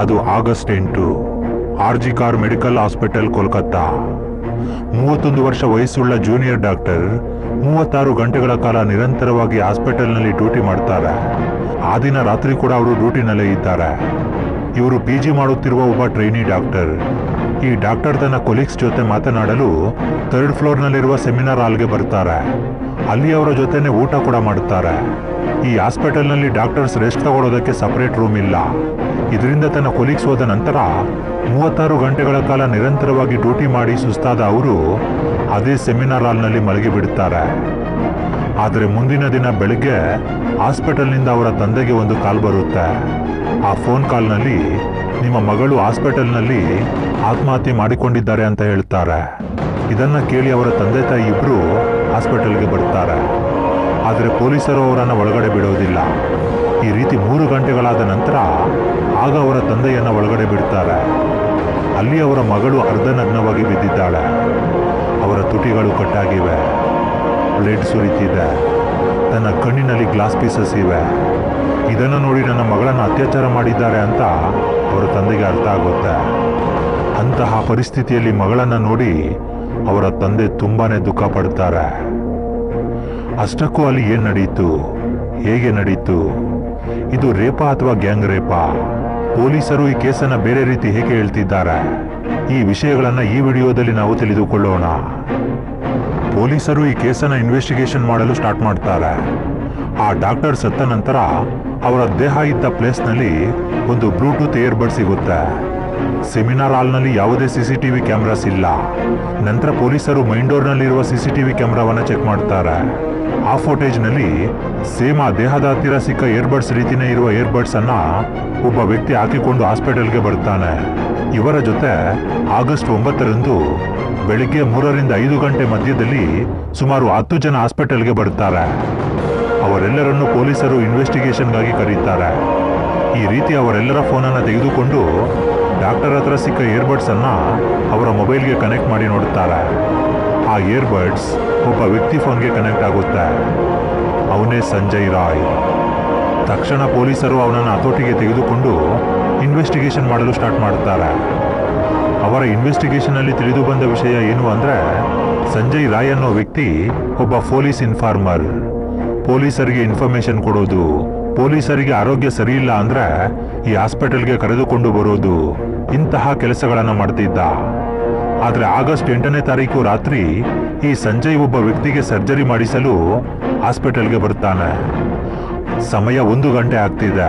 ಅದು ಆಗಸ್ಟ್ ಎಂಟು. R G Kar medical hospital Kolkata. ಮೂವತ್ತೊಂದು ವರ್ಷ ವಯಸ್ಸುಳ್ಳ ಜೂನಿಯರ್ ಡಾಕ್ಟರ್ ಮೂವತ್ತಾರು ಗಂಟೆಗಳ ಕಾಲ ನಿರಂತರವಾಗಿ ಹಾಸ್ಪಿಟಲ್ನಲ್ಲಿ ಡ್ಯೂಟಿ ಮಾಡ್ತಾರೆ. ಆ ದಿನ ರಾತ್ರಿ ಕೂಡ ಅವರು ಡ್ಯೂಟಿನಲ್ಲೇ ಇದ್ದಾರೆ. ಇವರು ಪಿ ಜಿ ಮಾಡುತ್ತಿರುವ ಒಬ್ಬ ಟ್ರೈನಿ ಡಾಕ್ಟರ್. ಈ ಡಾಕ್ಟರ್ ತನ್ನ ಕೊಲೀಗ್ಸ್ ಜೊತೆ ಮಾತನಾಡಲು ಥರ್ಡ್ ಫ್ಲೋರ್ನಲ್ಲಿರುವ ಸೆಮಿನಾರ್ ಹಾಲ್ಗೆ ಬರ್ತಾರೆ. ಅಲ್ಲಿ ಅವರ ಜೊತೆನೆ ಊಟ ಕೂಡ ಮಾಡುತ್ತಾರೆ. ಈ ಹಾಸ್ಪಿಟಲ್ನಲ್ಲಿ ಡಾಕ್ಟರ್ಸ್ ರೆಸ್ಟ್ ತಗೊಳ್ಳೋದಕ್ಕೆ ಸಪರೇಟ್ ರೂಮ್ ಇಲ್ಲ. ಇದರಿಂದ ತನ್ನ ಕೊಲೀಗ್ಸ್ ಹೋದ ನಂತರ ಮೂವತ್ತಾರು ಗಂಟೆಗಳ ಕಾಲ ನಿರಂತರವಾಗಿ ಡ್ಯೂಟಿ ಮಾಡಿ ಸುಸ್ತಾದ ಅವರು ಅದೇ ಸೆಮಿನಾರ್ ಹಾಲ್ನಲ್ಲಿ ಮಲಗಿ ಬಿಡುತ್ತಾರೆ. ಆದರೆ ಮುಂದಿನ ದಿನ ಬೆಳಗ್ಗೆ ಹಾಸ್ಪಿಟಲ್ನಿಂದ ಅವರ ತಂದೆಗೆ ಒಂದು ಕಾಲ್ ಬರುತ್ತೆ. ಆ ಫೋನ್ ಕಾಲ್ನಲ್ಲಿ ನಿಮ್ಮ ಮಗಳು ಹಾಸ್ಪಿಟಲ್ನಲ್ಲಿ ಆತ್ಮಹತ್ಯೆ ಮಾಡಿಕೊಂಡಿದ್ದಾರೆ ಅಂತ ಹೇಳ್ತಾರೆ. ಇದನ್ನ ಕೇಳಿ ಅವರ ತಂದೆ ತಾಯಿ ಇಬ್ರು ಹಾಸ್ಪಿಟಲ್ಗೆ ಬರ್ತಾರೆ. ಆದರೆ ಪೊಲೀಸರು ಅವರನ್ನು ಒಳಗಡೆ ಬಿಡೋದಿಲ್ಲ. ಈ ರೀತಿ ಮೂರು ಗಂಟೆಗಳಾದ ನಂತರ ಆಗ ಅವರ ತಂದೆಯನ್ನ ಒಳಗಡೆ ಬಿಡ್ತಾರೆ. ಅಲ್ಲಿ ಅವರ ಮಗಳು ಅರ್ಧನಗ್ನವಾಗಿ ಬಿದ್ದಿದ್ದಾಳೆ. ಅವರ ತುಟಿಗಳು ಕಟ್ಟಾಗಿವೆ. ಬ್ಲೇಡ್ ಸುರಿತಿದೆ. ತನ್ನ ಕಣ್ಣಿನಲ್ಲಿ ಗ್ಲಾಸ್ ಪೀಸಸ್ ಇವೆ. ಇದನ್ನು ನೋಡಿ ನನ್ನ ಮಗಳನ್ನು ಅತ್ಯಾಚಾರ ಮಾಡಿದ್ದಾರೆ ಅಂತ ಅವರ ತಂದೆಗೆ ಅರ್ಥ ಆಗುತ್ತೆ. ಅಂತಹ ಪರಿಸ್ಥಿತಿಯಲ್ಲಿ ಮಗಳನ್ನು ನೋಡಿ ಅವರ ತಂದೆ ತುಂಬಾನೇ ದುಃಖ ಪಡ್ತಾರೆ. ಅಷ್ಟಕ್ಕೂ ಅಲ್ಲಿ ಏನ್ ನಡೆಯಿತು ಹೇಗೆ ನಡೀತು? ಇದು ರೇಪಾ ಅಥವಾ ಗ್ಯಾಂಗ್ ರೇಪಾ? ಪೊಲೀಸರು ಈ ಕೇಸನ್ನ ಬೇರೆ ರೀತಿ ಹೇಗೆ ಹೇಳ್ತಿದ್ದಾರೆ? ಈ ವಿಷಯಗಳನ್ನ ಈ ವಿಡಿಯೋದಲ್ಲಿ ನಾವು ತಿಳಿದುಕೊಳ್ಳೋಣ. ಪೊಲೀಸರು ಈ ಕೇಸನ್ನ ಇನ್ವೆಸ್ಟಿಗೇಷನ್ ಮಾಡಲು ಸ್ಟಾರ್ಟ್ ಮಾಡ್ತಾರೆ. ಆ ಡಾಕ್ಟರ್ ಸತ್ತ ನಂತರ ಅವರ ದೇಹ ಇದ್ದ ಪ್ಲೇಸ್ನಲ್ಲಿ ಒಂದು ಬ್ಲೂಟೂತ್ ಏರ್ಬಡ್ ಸಿಗುತ್ತೆ. ಸೆಮಿನಾರ್ ಹಾಲ್ನಲ್ಲಿ ಯಾವುದೇ ಸಿಸಿಟಿವಿ ಕ್ಯಾಮ್ರಾಸ್ ಇಲ್ಲ. ನಂತರ ಪೊಲೀಸರು ಮೈಂಡೋರ್ನಲ್ಲಿರುವ ಸಿಸಿಟಿವಿ ಕ್ಯಾಮ್ರಾವನ್ನು ಚೆಕ್ ಮಾಡ್ತಾರೆ. ಆ ಫೋಟೇಜ್ನಲ್ಲಿ ಸೇಮ್ ಆ ದೇಹದ ಹತ್ತಿರ ಸಿಕ್ಕ ಏರ್ಬಡ್ಸ್ ರೀತಿನೇ ಇರುವ ಏರ್ಬಡ್ಸ್ ಅನ್ನ ಒಬ್ಬ ವ್ಯಕ್ತಿ ಹಾಕಿಕೊಂಡು ಹಾಸ್ಪಿಟಲ್ಗೆ ಬರ್ತಾನೆ. ಇವರ ಜೊತೆ ಆಗಸ್ಟ್ ಒಂಬತ್ತರಂದು ಬೆಳಿಗ್ಗೆ ಮೂರರಿಂದ ಐದು ಗಂಟೆ ಮಧ್ಯದಲ್ಲಿ ಸುಮಾರು ಹತ್ತು ಜನ ಹಾಸ್ಪಿಟಲ್ಗೆ ಬರ್ತಾರೆ. ಅವರೆಲ್ಲರನ್ನು ಪೊಲೀಸರು ಇನ್ವೆಸ್ಟಿಗೇಷನ್ಗಾಗಿ ಕರೀತಾರೆ. ಈ ರೀತಿ ಅವರೆಲ್ಲರ ಫೋನನ್ನು ತೆಗೆದುಕೊಂಡು ಡಾಕ್ಟರ್ ಹತ್ರ ಸಿಕ್ಕ ಇಯರ್ಬಡ್ಸನ್ನು ಅವರ ಮೊಬೈಲ್ಗೆ ಕನೆಕ್ಟ್ ಮಾಡಿ ನೋಡುತ್ತಾರೆ. ಆ ಇಯರ್ಬಡ್ಸ್ ಒಬ್ಬ ವ್ಯಕ್ತಿ ಫೋನ್ಗೆ ಕನೆಕ್ಟ್ ಆಗುತ್ತೆ. ಅವನೇ ಸಂಜಯ್ ರಾಯ್. ತಕ್ಷಣ ಪೊಲೀಸರು ಅವನನ್ನು ಹತೋಟಿಗೆ ತೆಗೆದುಕೊಂಡು ಇನ್ವೆಸ್ಟಿಗೇಷನ್ ಮಾಡಲು ಸ್ಟಾರ್ಟ್ ಮಾಡುತ್ತಾರೆ. ಅವರ ಇನ್ವೆಸ್ಟಿಗೇಷನಲ್ಲಿ ತಿಳಿದು ಬಂದ ವಿಷಯ ಏನು ಅಂದರೆ, ಸಂಜಯ್ ರಾಯ್ ಅನ್ನೋ ವ್ಯಕ್ತಿ ಒಬ್ಬ ಪೊಲೀಸ್ ಇನ್ಫಾರ್ಮರ್ ಪೊಲೀಸರಿಗೆ ಇನ್ಫಾರ್ಮೇಷನ್ ಕೊಡೋದು ಪೊಲೀಸರಿಗೆ ಆರೋಗ್ಯ ಸರಿಯಿಲ್ಲ ಅಂದ್ರೆ ಈ ಹಾಸ್ಪಿಟಲ್ಗೆ ಕರೆದುಕೊಂಡು ಬರೋದು ಇಂತಹ ಕೆಲಸಗಳನ್ನು ಮಾಡ್ತಿದ್ದ. ಆದ್ರೆ ಆಗಸ್ಟ್ ಎಂಟನೇ ತಾರೀಕು ರಾತ್ರಿ ಈ ಸಂಜಯ್ ಒಬ್ಬ ವ್ಯಕ್ತಿಗೆ ಸರ್ಜರಿ ಮಾಡಿಸಲು ಹಾಸ್ಪಿಟಲ್ಗೆ ಬರ್ತಾನೆ. ಸಮಯ ಒಂದು ಗಂಟೆ ಆಗ್ತಿದೆ.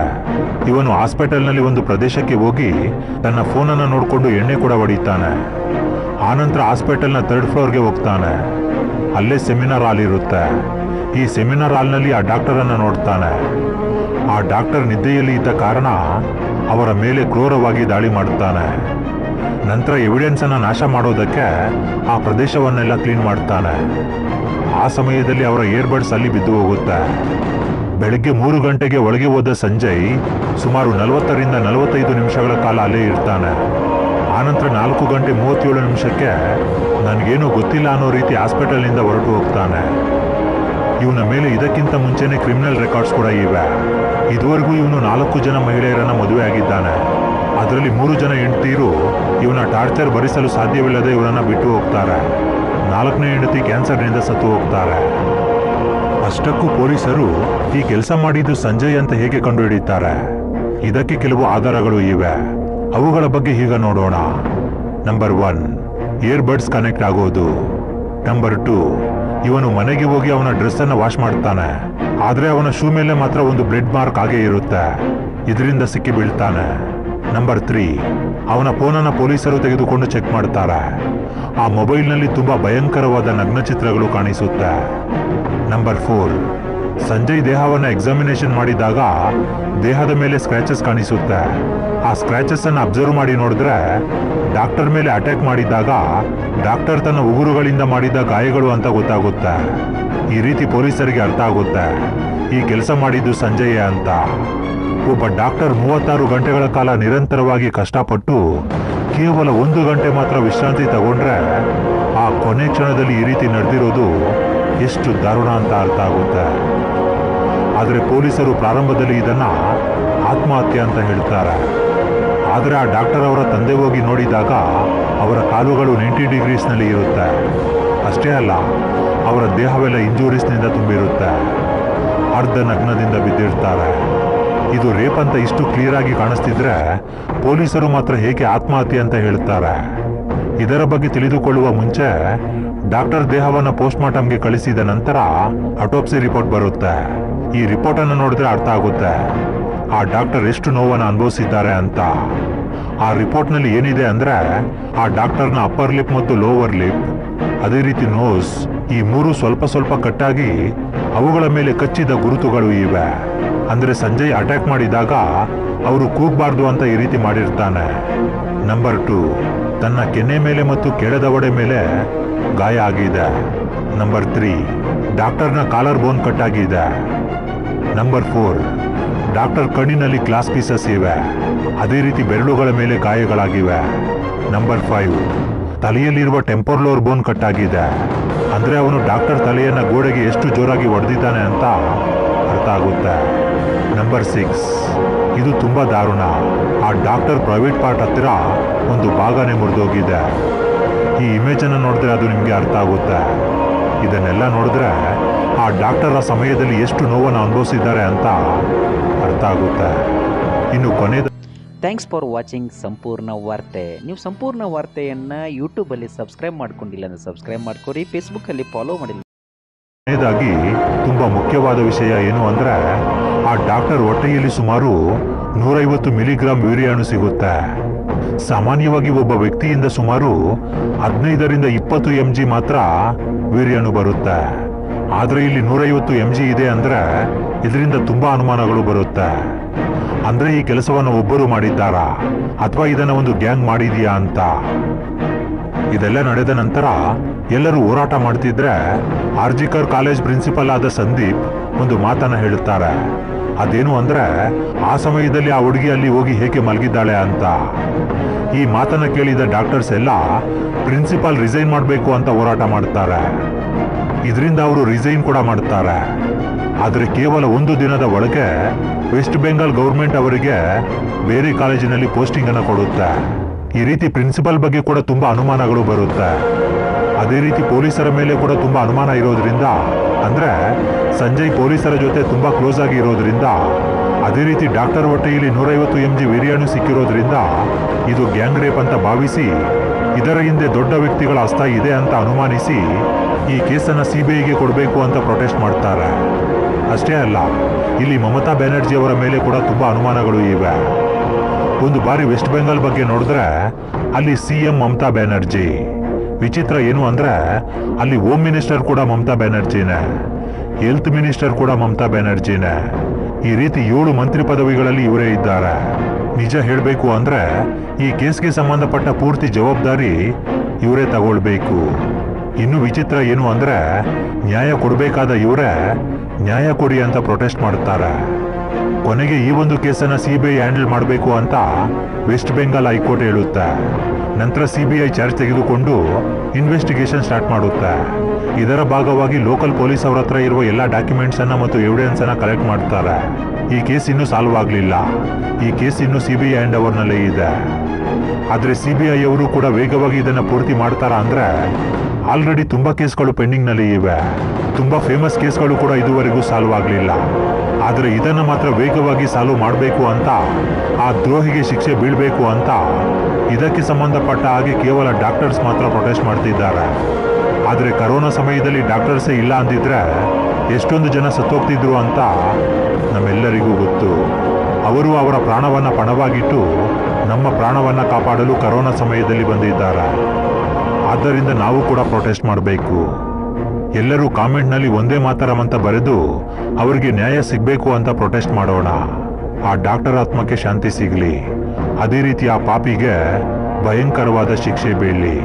ಇವನು ಹಾಸ್ಪಿಟಲ್ನಲ್ಲಿ ಒಂದು ಪ್ರದೇಶಕ್ಕೆ ಹೋಗಿ ತನ್ನ ಫೋನನ್ನು ನೋಡಿಕೊಂಡು ಎಣ್ಣೆ ಕೂಡ ಹೊಡಿತಾನೆ. ಆನಂತರ ಹಾಸ್ಪಿಟಲ್ನ ಥರ್ಡ್ ಫ್ಲೋರ್ಗೆ ಹೋಗ್ತಾನೆ. ಅಲ್ಲೇ ಸೆಮಿನಾರ್ ಹಾಲ್ ಇರುತ್ತೆ. ಈ ಸೆಮಿನಾರ್ ಹಾಲ್ನಲ್ಲಿ ಆ ಡಾಕ್ಟರನ್ನು ನೋಡ್ತಾನೆ. ಆ ಡಾಕ್ಟರ್ ನಿದ್ದೆಯಲ್ಲಿ ಇದ್ದ ಕಾರಣ ಅವರ ಮೇಲೆ ಕ್ರೂರವಾಗಿ ದಾಳಿ ಮಾಡುತ್ತಾನೆ. ನಂತರ ಎವಿಡೆನ್ಸ್ ಅನ್ನ ನಾಶ ಮಾಡೋದಕ್ಕೆ ಆ ಪ್ರದೇಶವನ್ನೆಲ್ಲ ಕ್ಲೀನ್ ಮಾಡ್ತಾನೆ. ಆ ಸಮಯದಲ್ಲಿ ಅವರ ಏರ್ಬಡ್ಸ್ ಅಲ್ಲಿ ಬಿದ್ದು ಹೋಗುತ್ತೆ. ಬೆಳಗ್ಗೆ ಮೂರು ಗಂಟೆಗೆ ಒಳಗೆ ಹೋದ ಸಂಜಯ್ ಸುಮಾರು ನಲವತ್ತರಿಂದ ನಲವತ್ತೈದು ನಿಮಿಷಗಳ ಕಾಲ ಅಲ್ಲೇ ಇರ್ತಾನೆ. ಆನಂತರ ನಾಲ್ಕು ಗಂಟೆ ಮೂವತ್ತೇಳು ನಿಮಿಷಕ್ಕೆ ನನಗೇನು ಗೊತ್ತಿಲ್ಲ ಅನ್ನೋ ರೀತಿ ಹಾಸ್ಪಿಟಲ್ನಿಂದ ಹೊರಟು ಹೋಗ್ತಾನೆ. ಇವನ ಮೇಲೆ ಇದಕ್ಕಿಂತ ಮುಂಚೆನೆ ಕ್ರಿಮಿನಲ್ ರೆಕಾರ್ಡ್ಸ್ ಕೂಡ ಇವೆ. ಇದುವರೆಗೂ ಇವನು ನಾಲ್ಕು ಜನ ಮಹಿಳೆಯರನ್ನ ಮದುವೆ ಆಗಿದ್ದಾನೆ. ಅದರಲ್ಲಿ ಮೂರು ಜನ ಹೆಂಡತಿಯರು ಇವನ ಟಾರ್ಚರ್ ಭರಿಸಲು ಸಾಧ್ಯವಿಲ್ಲದೆ ಇವನನ್ನ ಬಿಟ್ಟು ಹೋಗ್ತಾರೆ. ನಾಲ್ಕನೇ ಹೆಂಡತಿ ಕ್ಯಾನ್ಸರ್ನಿಂದ ಸತ್ತು ಹೋಗ್ತಾರೆ. ಅಷ್ಟಕ್ಕೂ ಪೊಲೀಸರು ಈ ಕೆಲಸ ಮಾಡಿದ್ದು ಸಂಜಯ್ ಅಂತ ಹೇಗೆ ಕಂಡುಹಿಡಿತಾರೆ ಇದಕ್ಕೆ ಕೆಲವು ಆಧಾರಗಳು ಇವೆ. ಅವುಗಳ ಬಗ್ಗೆ ಈಗ ನೋಡೋಣ. ನಂಬರ್ ಒನ್ ಇಯರ್ಬಡ್ಸ್ ಕನೆಕ್ಟ್ ಆಗೋದು. ನಂಬರ್ ಟೂ ಇವನು ಮನೆಗೆ ಹೋಗಿ ಅವನ ಡ್ರೆಸ್ ಅನ್ನ ವಾಶ್ ಮಾಡ್ತಾನೆ. ಆದ್ರೆ ಅವನ ಶೂ ಮೇಲೆ ಮಾತ್ರ ಒಂದು ಬ್ಲೆಡ್ ಮಾರ್ಕ್ ಹಾಗೆ ಇರುತ್ತೆ. ಇದರಿಂದ ಸಿಕ್ಕಿ ಬೀಳ್ತಾನೆ. ನಂಬರ್ ತ್ರೀ ಅವನ ಫೋನನ್ನ ಪೊಲೀಸರು ತೆಗೆದುಕೊಂಡು ಚೆಕ್ ಮಾಡ್ತಾರೆ. ಆ ಮೊಬೈಲ್ನಲ್ಲಿ ತುಂಬಾ ಭಯಂಕರವಾದ ನಗ್ನ ಚಿತ್ರಗಳು ಕಾಣಿಸುತ್ತೆ. ನಂಬರ್ ಫೋರ್ ಸಂಜಯ್ ದೇಹವನ್ನ ಎಕ್ಸಾಮಿನೇಷನ್ ಮಾಡಿದಾಗ ದೇಹದ ಮೇಲೆ ಸ್ಕ್ರಾಚಸ್ ಕಾಣಿಸುತ್ತೆ. ಆ ಸ್ಕ್ರಾಚಸ್ ಅನ್ನ ಅಬ್ಸರ್ವ್ ಮಾಡಿ ನೋಡಿದ್ರೆ ಡಾಕ್ಟರ್ ಮೇಲೆ ಅಟ್ಯಾಕ್ ಮಾಡಿದಾಗ ಡಾಕ್ಟರ್ ತನ್ನ ಉಗುರುಗಳಿಂದ ಮಾಡಿದ ಗಾಯಗಳು ಅಂತ ಗೊತ್ತಾಗುತ್ತೆ. ಈ ರೀತಿ ಪೊಲೀಸರಿಗೆ ಅರ್ಥ ಆಗುತ್ತೆ. ಈ ಕೆಲಸ ಮಾಡಿದ್ದು ಸಂಜಯ್ ಅಂತ. ಒಬ್ಬ ಡಾಕ್ಟರ್ ಮೂವತ್ತಾರು ಗಂಟೆಗಳ ಕಾಲ ನಿರಂತರವಾಗಿ ಕಷ್ಟಪಟ್ಟು ಕೇವಲ ಒಂದು ಗಂಟೆ ಮಾತ್ರ ವಿಶ್ರಾಂತಿ ತಗೊಂಡ್ರೆ ಆ ಕೊನೆ ಕ್ಷಣದಲ್ಲಿ ಈ ರೀತಿ ನಡೆದಿರೋದು ಎಷ್ಟು ದಾರುಣ ಅಂತ ಅರ್ಥ ಆಗುತ್ತೆ? ಆದರೆ ಪೊಲೀಸರು ಪ್ರಾರಂಭದಲ್ಲಿ ಇದನ್ನು ಆತ್ಮಹತ್ಯೆ ಅಂತ ಹೇಳ್ತಾರೆ. ಆದರೆ ಆ ಡಾಕ್ಟರ್ ಅವರ ತಂದೆ ಹೋಗಿ ನೋಡಿದಾಗ ಅವರ ಕಾಲುಗಳು ನೈಂಟಿ ಡಿಗ್ರೀಸ್ನಲ್ಲಿ ಇರುತ್ತೆ. ಅಷ್ಟೇ ಅಲ್ಲ, ಅವರ ದೇಹವೆಲ್ಲ ಇಂಜೂರೀಸ್ನಿಂದ ತುಂಬಿರುತ್ತೆ. ಅರ್ಧ ನಗ್ನದಿಂದ ಬಿದ್ದಿರ್ತಾರೆ. ಇದು ರೇಪ್ ಅಂತ ಇಷ್ಟು ಕ್ಲಿಯರ್ ಆಗಿ ಕಾಣಿಸ್ತಿದ್ರೆ ಪೊಲೀಸರು ಮಾತ್ರ ಹೇಗೆ ಆತ್ಮಹತ್ಯೆ ಅಂತ ಹೇಳ್ತಾರೆ? ಇದರ ಬಗ್ಗೆ ತಿಳಿದುಕೊಳ್ಳುವ ಮುಂಚೆ ಡಾಕ್ಟರ್ ದೇಹವನ್ನು ಪೋಸ್ಟ್ಮಾರ್ಟಮ್ಗೆ ಕಳಿಸಿದ ನಂತರ ಅಟೋಪ್ಸಿ ರಿಪೋರ್ಟ್ ಬರುತ್ತೆ. ಈ ರಿಪೋರ್ಟ್ ಅನ್ನು ನೋಡಿದ್ರೆ ಅರ್ಥ ಆಗುತ್ತೆ. ಆ ಡಾಕ್ಟರ್ ಎಷ್ಟು ನೋವನ್ನು ಅನುಭವಿಸಿದ್ದಾರೆ ಅಂತ. ಆ ರಿಪೋರ್ಟ್ನಲ್ಲಿ ಏನಿದೆ ಅಂದ್ರೆ ಆ ಡಾಕ್ಟರ್ನ ಅಪ್ಪರ್ ಲಿಪ್ ಮತ್ತು ಲೋವರ್ ಲಿಪ್, ಅದೇ ರೀತಿ ನೋಸ್, ಈ ಮೂರು ಸ್ವಲ್ಪ ಸ್ವಲ್ಪ ಕಟ್ಟಾಗಿ ಅವುಗಳ ಮೇಲೆ ಕಚ್ಚಿದ ಗುರುತುಗಳು ಇವೆ. ಅಂದ್ರೆ ಸಂಜಯ್ ಅಟ್ಯಾಕ್ ಮಾಡಿದಾಗ ಅವರು ಕೂಗಬಾರ್ದು ಅಂತ ಈ ರೀತಿ ಮಾಡಿರ್ತಾನೆ. ನಂಬರ್ ಟು, ತನ್ನ ಕೆನ್ನೆ ಮೇಲೆ ಮತ್ತು ಕೆಳದವಡೆ ಮೇಲೆ ಗಾಯ ಆಗಿದೆ. ನಂಬರ್ ತ್ರೀ ಡಾಕ್ಟರ್ನ ಕಾಲರ್ ಬೋನ್ ಕಟ್ಟಾಗಿದೆ ನಂಬರ್ ಫೋರ್ ಡಾಕ್ಟರ್ ಕಣ್ಣಿನಲ್ಲಿ ಗ್ಲಾಸ್ ಪೀಸಸ್ ಇವೆ. ಅದೇ ರೀತಿ ಬೆರಳುಗಳ ಮೇಲೆ ಗಾಯಗಳಾಗಿವೆ. ನಂಬರ್ ಫೈವ್ ತಲೆಯಲ್ಲಿರುವ ಟೆಂಪೋರ್ಲೋರ್ ಬೋನ್ ಕಟ್ಟಾಗಿದೆ ಅಂದರೆ ಅವನು ಡಾಕ್ಟರ್ ತಲೆಯನ್ನು ಗೋಡೆಗೆ ಎಷ್ಟು ಜೋರಾಗಿ ಹೊಡೆದಿದ್ದಾನೆ ಅಂತ ಅರ್ಥ ಆಗುತ್ತೆ. ನಂಬರ್ ಸಿಕ್ಸ್ ಇದು ತುಂಬ ದಾರುಣ. ಆ ಡಾಕ್ಟರ್ ಪ್ರೈವೇಟ್ ಪಾರ್ಟ್ ಹತ್ತಿರ ಒಂದು ಭಾಗನೇ ಮುರಿದೋಗಿದೆ. ಈ ಇಮೇಜನ್ನು ನೋಡಿದ್ರೆ ಅದು ನಿಮಗೆ ಅರ್ಥ ಆಗುತ್ತೆ. ಇದನ್ನೆಲ್ಲ ನೋಡಿದ್ರೆ ಆ ಡಾಕ್ಟರ್ ಆ ಸಮಯದಲ್ಲಿ ಎಷ್ಟು ನೋವನ್ನು ಅನುಭವಿಸಿದ್ದಾರೆ ಅಂತ ಅರ್ಥ ಆಗುತ್ತೆ. ಇನ್ನು ಕೊನೆದ ಥ್ಯಾಂಕ್ಸ್ ಫಾರ್ ವಾಚಿಂಗ್ ಸಂಪೂರ್ಣ ವಾರ್ತೆ ನೀವು ಸಂಪೂರ್ಣ ವಾರ್ತೆಯನ್ನು ಯೂಟ್ಯೂಬಲ್ಲಿ ಸಬ್ಸ್ಕ್ರೈಬ್ ಮಾಡ್ಕೊಂಡಿಲ್ಲ ಅಂದರೆ ಸಬ್ಸ್ಕ್ರೈಬ್ ಮಾಡ್ಕೊರಿ. ಫೇಸ್ಬುಕ್ಕಲ್ಲಿ ಫಾಲೋ ಮಾಡಿಲ್ಲ ಕೊನೆಯದಾಗಿ ತುಂಬ ಮುಖ್ಯವಾದ ವಿಷಯ ಏನು ಅಂದ್ರೆ ಆ ಡಾಕ್ಟರ್ ಹೊಟ್ಟೆಯಲ್ಲಿ ಸುಮಾರು ನೂರೈವತ್ತು ಮಿಲಿಗ್ರಾಮ್ ವೀರ್ಯಾಣು ಸಿಗುತ್ತೆ. ಸಾಮಾನ್ಯವಾಗಿ ಒಬ್ಬ ವ್ಯಕ್ತಿಯಿಂದ ಸುಮಾರು ಹದಿನೈದರಿಂದ ಇಪ್ಪತ್ತು ಎಂ ಜಿ ಮಾತ್ರ ವೀರ್ಯನು ಬರುತ್ತೆ. ಆದರೆ ಇಲ್ಲಿ ನೂರೈವತ್ತು ಎಂ ಜಿ ಇದೆ ಅಂದ್ರೆ ಇದರಿಂದ ತುಂಬಾ ಅನುಮಾನಗಳು ಬರುತ್ತೆ. ಅಂದ್ರೆ ಈ ಕೆಲಸವನ್ನು ಒಬ್ಬರು ಮಾಡಿದ್ದಾರಾ ಅಥವಾ ಇದನ್ನ ಒಂದು ಗ್ಯಾಂಗ್ ಮಾಡಿದೀಯಾ ಅಂತ. ಇದೆಲ್ಲ ನಡೆದ ನಂತರ ಎಲ್ಲರೂ ಹೋರಾಟ ಮಾಡ್ತಿದ್ರೆ ಆರ್ಜಿಕರ್ ಕಾಲೇಜ್ ಪ್ರಿನ್ಸಿಪಲ್ ಆದ ಸಂದೀಪ್ ಒಂದು ಮಾತನ್ನ ಹೇಳುತ್ತಾರೆ. ಅದೇನು ಅಂದ್ರೆ, ಆ ಸಮಯದಲ್ಲಿ ಆ ಹುಡುಗಿ ಅಲ್ಲಿ ಹೋಗಿ ಹೇಗೆ ಮಲಗಿದ್ದಾಳೆ ಅಂತ. ಈ ಮಾತನ್ನ ಕೇಳಿದ ಡಾಕ್ಟರ್ಸ್ ಎಲ್ಲ, ಪ್ರಿನ್ಸಿಪಾಲ್ ರಿಸೈನ್ ಮಾಡಬೇಕು ಅಂತ ಹೋರಾಟ ಮಾಡ್ತಾರೆ. ಇದರಿಂದ ಅವರು ರಿಸೈನ್ ಕೂಡ ಮಾಡ್ತಾರೆ. ಆದರೆ ಕೇವಲ ಒಂದು ದಿನದ ಒಳಗೆ ವೆಸ್ಟ್ ಬೆಂಗಾಲ್ ಗೌರ್ಮೆಂಟ್ ಅವರಿಗೆ ಬೇರೆ ಕಾಲೇಜಿನಲ್ಲಿ ಪೋಸ್ಟಿಂಗ್ ಅನ್ನು ಕೊಡುತ್ತೆ. ಈ ರೀತಿ ಪ್ರಿನ್ಸಿಪಾಲ್ ಬಗ್ಗೆ ಕೂಡ ತುಂಬಾ ಅನುಮಾನಗಳು ಬರುತ್ತೆ. ಅದೇ ರೀತಿ ಪೊಲೀಸರ ಮೇಲೆ ಕೂಡ ತುಂಬಾ ಅನುಮಾನ ಇರೋದ್ರಿಂದ ಅಂದ್ರೆ ಸಂಜಯ್ ಪೊಲೀಸರ ಜೊತೆ ತುಂಬಾ ಕ್ಲೋಸ್ ಆಗಿ ಇರೋದ್ರಿಂದ, ಅದೇ ರೀತಿ ಡಾಕ್ಟರ್ ಹೊಟ್ಟೆಯಲ್ಲಿ ನೂರೈವತ್ತು ಎಂ ಜಿ ವೀರ್ಯಾಣು ಸಿಕ್ಕಿರೋದ್ರಿಂದ ಇದು ಗ್ಯಾಂಗ್ ರೇಪ್ ಅಂತ ಭಾವಿಸಿ, ಇದರ ಹಿಂದೆ ದೊಡ್ಡ ವ್ಯಕ್ತಿಗಳ ಹಸ್ತ ಇದೆ ಅಂತ ಅನುಮಾನಿಸಿ ಈ ಕೇಸನ್ನು ಸಿ ಬಿ ಐಗೆ ಕೊಡಬೇಕು ಅಂತ ಪ್ರೊಟೆಸ್ಟ್ ಮಾಡ್ತಾರೆ. ಅಷ್ಟೇ ಅಲ್ಲ, ಇಲ್ಲಿ ಮಮತಾ ಬ್ಯಾನರ್ಜಿ ಅವರ ಮೇಲೆ ಕೂಡ ತುಂಬ ಅನುಮಾನಗಳು ಇವೆ. ಒಂದು ಬಾರಿ ವೆಸ್ಟ್ ಬೆಂಗಾಲ್ ಬಗ್ಗೆ ನೋಡಿದ್ರೆ ಅಲ್ಲಿ ಸಿ ಎಂ ಮಮತಾ ಬ್ಯಾನರ್ಜಿ. ವಿಚಿತ್ರ ಏನು ಅಂದ್ರೆ, ಅಲ್ಲಿ ಹೋಮ್ ಮಿನಿಸ್ಟರ್ ಕೂಡ ಮಮತಾ ಬ್ಯಾನರ್ಜಿನೇ ಹೆಲ್ತ್ ಮಿನಿಸ್ಟರ್ ಕೂಡ ಮಮತಾ ಬ್ಯಾನರ್ಜಿನೇ. ಈ ರೀತಿ ಏಳು ಮಂತ್ರಿ ಪದವಿಗಳಲ್ಲಿ ಇವರೇ ಇದ್ದಾರೆ. ನಿಜ ಹೇಳಬೇಕು ಅಂದ್ರೆ, ಈ ಕೇಸ್ಗೆ ಸಂಬಂಧಪಟ್ಟ ಪೂರ್ತಿ ಜವಾಬ್ದಾರಿ ಇವರೇ ತಗೊಳ್ಬೇಕು. ಇನ್ನು ವಿಚಿತ್ರ ಏನು ಅಂದ್ರೆ, ನ್ಯಾಯ ಕೊಡಬೇಕಾದ ಇವರೇ ನ್ಯಾಯ ಕೊಡಿ ಅಂತ ಪ್ರೊಟೆಸ್ಟ್ ಮಾಡುತ್ತಾರೆ. ಕೊನೆಗೆ ಈ ಒಂದು ಕೇಸನ್ನ ಸಿಬಿಐ ಹ್ಯಾಂಡಲ್ ಮಾಡಬೇಕು ಅಂತ ವೆಸ್ಟ್ ಬೆಂಗಾಲ್ ಹೈಕೋರ್ಟ್ ಹೇಳುತ್ತೆ. ನಂತರ ಸಿಬಿಐ ಚಾರ್ಜ್ ತೆಗೆದುಕೊಂಡು ಇನ್ವೆಸ್ಟಿಗೇಷನ್ ಸ್ಟಾರ್ಟ್ ಮಾಡುತ್ತೆ. ಇದರ ಭಾಗವಾಗಿ ಲೋಕಲ್ ಪೊಲೀಸ್ ಅವರ ಹತ್ರ ಇರುವ ಎಲ್ಲ ಡಾಕ್ಯುಮೆಂಟ್ಸ್ ಅನ್ನ ಮತ್ತು ಎವಿಡೆನ್ಸ್ ಅನ್ನ ಕಲೆಕ್ಟ್ ಮಾಡ್ತಾರೆ. ಈ ಕೇಸ್ ಇನ್ನೂ ಸಾಲ್ವ್ ಆಗಲಿಲ್ಲ. ಈ ಕೇಸ್ ಇನ್ನು ಸಿಬಿಐ ಹ್ಯಾಂಡ್ ಅವರ್ನಲ್ಲೇ ಇದೆ. ಆದ್ರೆ ಸಿಬಿಐ ಅವರು ಕೂಡ ವೇಗವಾಗಿ ಇದನ್ನ ಪೂರ್ತಿ ಮಾಡ್ತಾರಾ ಅಂದ್ರೆ ಆಲ್ರೆಡಿ ತುಂಬಾ ಕೇಸ್ಗಳು ಪೆಂಡಿಂಗ್ನಲ್ಲಿ ಇವೆ. ತುಂಬಾ ಫೇಮಸ್ ಕೇಸ್ಗಳು ಕೂಡ ಇದುವರೆಗೂ ಸಾಲ್ವ್ ಆಗಲಿಲ್ಲ. ಆದರೆ ಇದನ್ನ ಮಾತ್ರ ವೇಗವಾಗಿ ಸಾಲ್ವ್ ಮಾಡಬೇಕು ಅಂತ, ಆ ದ್ರೋಹಿಗೆ ಶಿಕ್ಷೆ ಬೀಳಬೇಕು ಅಂತ, ಇದಕ್ಕೆ ಸಂಬಂಧಪಟ್ಟ ಹಾಗೆ ಕೇವಲ ಡಾಕ್ಟರ್ಸ್ ಮಾತ್ರ ಪ್ರೊಟೆಸ್ಟ್ ಮಾಡ್ತಿದ್ದಾರೆ. ಆದರೆ ಕರೋನಾ ಸಮಯದಲ್ಲಿ ಡಾಕ್ಟರ್ಸೇ ಇಲ್ಲ ಅಂದಿದ್ರೆ ಎಷ್ಟೊಂದು ಜನ ಸತ್ತೋಗ್ತಿದ್ರು ಅಂತ ನಮ್ಮೆಲ್ಲರಿಗೂ ಗೊತ್ತು. ಅವರು ಅವರ ಪ್ರಾಣವನ್ನು ಪಣವಾಗಿಟ್ಟು ನಮ್ಮ ಪ್ರಾಣವನ್ನು ಕಾಪಾಡಲು ಕರೋನಾ ಸಮಯದಲ್ಲಿ ಬಂದಿದ್ದಾರೆ. ಆದ್ದರಿಂದ ನಾವು ಕೂಡ ಪ್ರೊಟೆಸ್ಟ್ ಮಾಡಬೇಕು. ಎಲ್ಲರೂ ಕಾಮೆಂಟ್ನಲ್ಲಿ ಒಂದೇ ಮಾತರಂ ಅಂತ ಬರೆದು ಅವರಿಗೆ ನ್ಯಾಯ ಸಿಗಬೇಕು ಅಂತ ಪ್ರೊಟೆಸ್ಟ್ ಮಾಡೋಣ. ಆ ಡಾಕ್ಟರ್ ಆತ್ಮಕ್ಕೆ ಶಾಂತಿ ಸಿಗಲಿ. ಅದೇ ರೀತಿ ಆ ಪಾಪಿಗೆ ಭಯಂಕರವಾದ ಶಿಕ್ಷೆ ಬೀಳಲಿ.